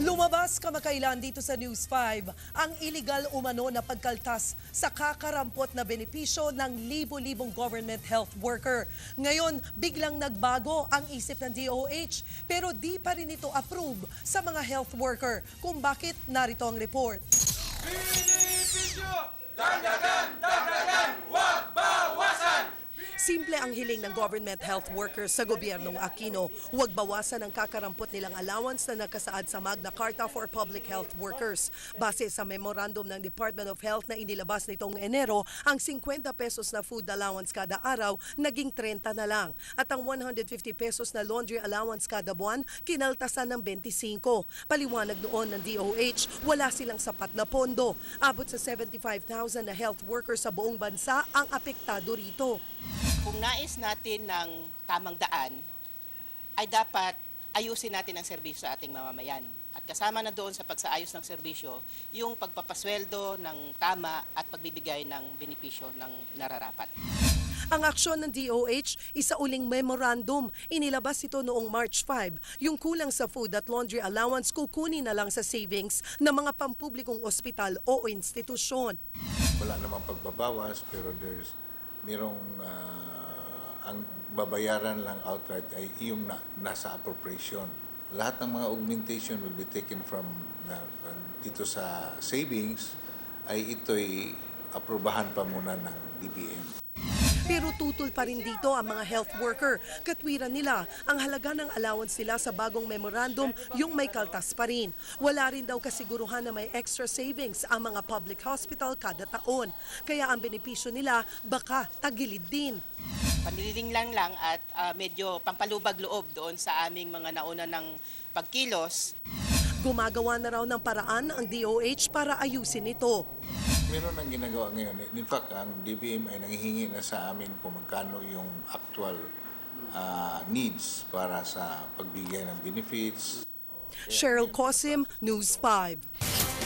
Lumabas kamakailan dito sa News 5 ang iligal umano na pagkaltas sa kakarampot na benepisyo ng libo-libong government health worker. Ngayon, biglang nagbago ang isip ng DOH pero di pa rin ito approve sa mga health worker. Kung bakit, narito ang report. Simple ang hiling ng government health workers sa gobyernong Aquino. Huwag bawasan ang kakarampot nilang allowance na nakasaad sa Magna Carta for Public Health Workers. Base sa memorandum ng Department of Health na inilabas nitong Enero, ang 50 pesos na food allowance kada araw naging 30 na lang. At ang 150 pesos na laundry allowance kada buwan, kinaltasan ng 25. Paliwanag noon ng DOH, wala silang sapat na pondo. Abot sa 75,000 na health workers sa buong bansa ang apektado rito. Kung nais natin ng tamang daan, ay dapat ayusin natin ang serbisyo sa ating mamamayan. At kasama na doon sa pagsaayos ng serbisyo, yung pagpapasweldo ng tama at pagbibigay ng benepisyo ng nararapat. Ang aksyon ng DOH, isa uling memorandum. Inilabas ito noong March 5. Yung kulang sa food at laundry allowance kukunin na lang sa savings ng mga pampublikong ospital o institusyon. wala namang pagbabawas pero there's merong ah, ang babayaran lang outright ay yung na, nasa appropriation. Lahat ng mga augmentation will be taken from na, dito sa savings ay ito'y aprubahan pa muna ng DBM. Pero tutol pa rin dito ang mga health worker. Katwiran nila, ang halaga ng allowance nila sa bagong memorandum yung may kaltas pa rin. Wala rin daw kasiguruhan na may extra savings ang mga public hospital kada taon. Kaya ang benepisyo nila baka tagilid din. Panililing lang lang at ah, medyo pampalubag loob doon sa aming mga nauna ng pagkilos Gumagawa na raw ng paraan ang DOH para ayusin ito. Meron ang ginagawa ngayon. In fact, ang DBM ay nanghihingi na sa amin kung magkano yung actual ah, needs para sa pagbigay ng benefits, Cheryl Cosim, News 5.